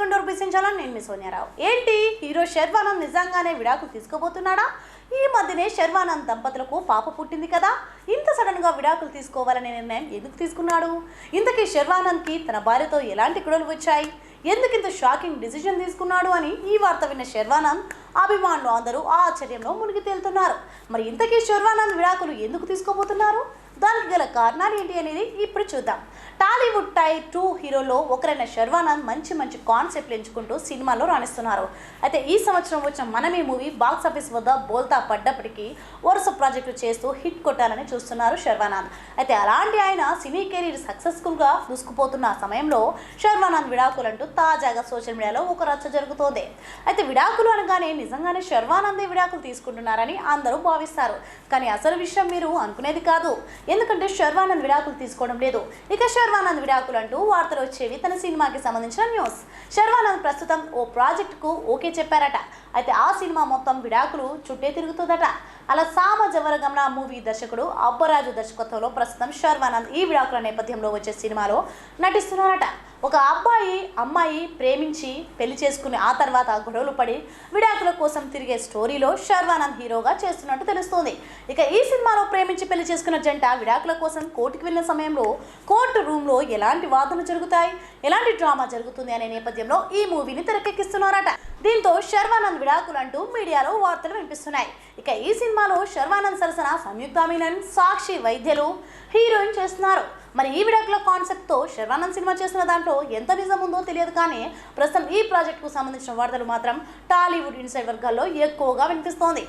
నేను మీ సోనియారావు. ఏంటి? హీరో శర్వానంద్ నిజంగానే విడాకులు తీసుకోబోతున్నాడా ఈ మధ్యనే శర్వానంద్ దంపతులకు పాప పుట్టింది కదా? ఇంత సడన్గా విడాకులు తీసుకోవాలనే నిర్ణయం ఎందుకు తీసుకున్నాడు? ఇంతకీ శర్వానంద్కి తన భార్యతో ఎలాంటి గొడవలు వచ్చాయి? ఎందుకు ఇంత షాకింగ్ డిసిజన్ తీసుకున్నాడు అని ఈ వార్త విన్న శర్వానంద్ అభిమానులు అందరూ ఆశ్చర్యంలో మునిగి తేలుతున్నారు. మరి ఇంతకీ శర్వానంద్ విడాకులు ఎందుకు తీసుకోబోతున్నారు? దానికి గల కారణాలు ఏంటి అనేది ఇప్పుడు చూద్దాం. టాలీవుడ్ టై టూ హీరోలో ఒకరైన శర్వానంద్ మంచి మంచి కాన్సెప్ట్లు ఎంచుకుంటూ సినిమాలో రాణిస్తున్నారు. అయితే ఈ సంవత్సరం వచ్చిన మనమే మూవీ బాక్స్ ఆఫీస్ వద్ద బోల్తా పడ్డప్పటికీ వరుస ప్రాజెక్టులు చేస్తూ హిట్ కొట్టాలని చూస్తున్నారు శర్వానంద్. అయితే అలాంటి ఆయన సినీ కెరీర్ సక్సెస్ఫుల్గా దూసుకుపోతున్న సమయంలో శర్వానంద్ విడాకులు అంటూ తాజాగా సోషల్ మీడియాలో ఒక రచ్చ జరుగుతోంది. అయితే విడాకులు అనగానే నిజంగానే శర్వానందే విడాకులు తీసుకుంటున్నారని అందరూ భావిస్తారు. కానీ అసలు విషయం మీరు అనుకునేది కాదు. ఎందుకంటే శర్వానంద్ విడాకులు తీసుకోవడం లేదు. ఇక శర్వానంద్ విడాకులు అంటూ వార్తలు వచ్చేవి తన సినిమాకి సంబంధించిన న్యూస్. శర్వానంద్ ప్రస్తుతం ఓ ప్రాజెక్టుకు ఓకే చెప్పారట. అయితే ఆ సినిమా మొత్తం విడాకులు చుట్టే తిరుగుతుందట. అలా సామ జవరగమన మూవీ దర్శకుడు అబ్బరాజు దర్శకత్వంలో ప్రస్తుతం శర్వానంద్ ఈ విడాకుల నేపథ్యంలో వచ్చే సినిమాలో నటిస్తున్నారట. ఒక అబ్బాయి అమ్మాయి ప్రేమించి పెళ్ళి చేసుకుని ఆ తర్వాత గొడవలు పడి విడాకుల కోసం తిరిగే స్టోరీలో శర్వానంద్ హీరోగా చేస్తున్నట్టు తెలుస్తోంది. ఇక ఈ సినిమాలో ప్రేమించి పెళ్ళి చేసుకున్న జంట విడాకుల కోసం కోర్టుకు వెళ్ళిన సమయంలో కోర్టు రూమ్లో ఎలాంటి వాదనలు జరుగుతాయి? ఎలాంటి డ్రామా జరుగుతుంది అనే నేపథ్యంలో ఈ మూవీని తెరకెక్కిస్తున్నారట. దీంతో శర్వానంద్ విడాకులు అంటూ మీడియాలో వార్తలు వినిపిస్తున్నాయి. ఇక ఈ సినిమాలో శర్వానంద్ సరసన సంయుక్త మీనన్ సాక్షి వైద్యులు హీరోయిన్ చేస్తున్నారు. మరి ఈ విడాకుల కాన్సెప్ట్తో శర్వానంద్ సినిమా చేస్తున్న దాంట్లో ఎంత నిజం ఉందో తెలియదు కానీ ప్రస్తుతం ఈ ప్రాజెక్టుకు సంబంధించిన వార్తలు మాత్రం టాలీవుడ్ ఇన్సైడ్ వర్గాల్లో ఎక్కువగా వినిపిస్తోంది.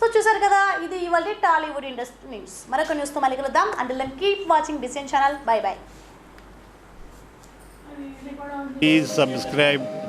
సో చూసారు కదా ఇది ఇవాళ టాలీవుడ్ ఇండస్ట్రీ న్యూస్ మరొక న్యూస్తో మళ్ళీ కలుద్దాం. And keep watching డిసెన్ channel bye bye Please subscribe